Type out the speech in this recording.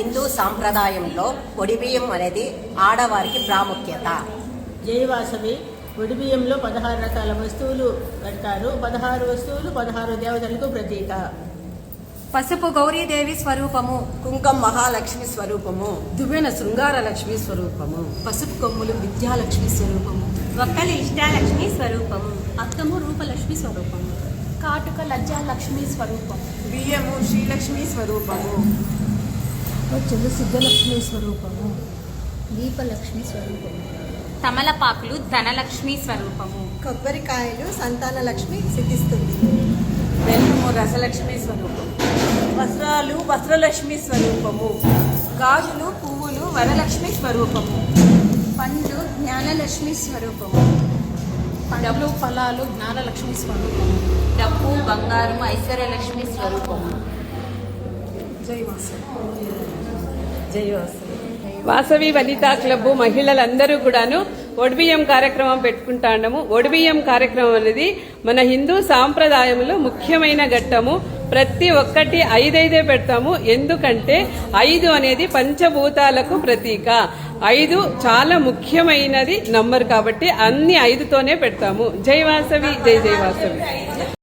హిందూ సాంప్రదాయంలో ఒడిబియ్యం అనేది ఆడవారికి ప్రాముఖ్యత. జయవాసవి ఒడి బియ్యంలో పదహారు రకాల వస్తువులు పెడతారు. పదహారు వస్తువులు పదహారు దేవతలకు ప్రతీక. పసుపు గౌరీదేవి స్వరూపము. కుంకం మహాలక్ష్మి స్వరూపము. దువ్వెన శృంగార లక్ష్మి స్వరూపము. పసుపు కొమ్ములు విద్యాలక్ష్మి స్వరూపము. ఒక్కలి ఇష్టాలక్ష్మి స్వరూపము. అత్తము రూపలక్ష్మి స్వరూపము. కాటుక లజ్జాలక్ష్మి స్వరూపం బియ్యము శ్రీలక్ష్మి స్వరూపము. వచ్చలు సిద్ధలక్ష్మి స్వరూపము. దీపలక్ష్మి స్వరూపము. తమలపాకులు ధనలక్ష్మి స్వరూపము. కొబ్బరికాయలు సంతాన లక్ష్మి సిద్ధిస్తుంది. బెల్లము రసలక్ష్మి స్వరూపము. వస్త్రాలు వస్త్రలక్ష్మి స్వరూపము. గాజులు పువ్వులు వరలక్ష్మి స్వరూపము. పండ్లు జ్ఞానలక్ష్మి స్వరూపము. పండ్లు ఫలాలు జ్ఞానలక్ష్మి స్వరూపము. డబ్బు బంగారం ఐశ్వర్యలక్ష్మి స్వరూపము. వాసవి వనితా క్లబ్ మహిళలందరూ కూడాను ఒడిబియ్యం కార్యక్రమం పెట్టుకుంటాము ఒడిబియ్యం కార్యక్రమం అనేది మన హిందూ సాంప్రదాయంలో ముఖ్యమైన ఘట్టము. ప్రతి ఒక్కటి ఐదైదే పెడతాము. ఎందుకంటే ఐదు అనేది పంచభూతాలకు ప్రతీక. ఐదు చాలా ముఖ్యమైనది నంబర్ కాబట్టి అన్ని ఐదుతోనే పెడతాము. జై వాసవి జై జై వాసవి.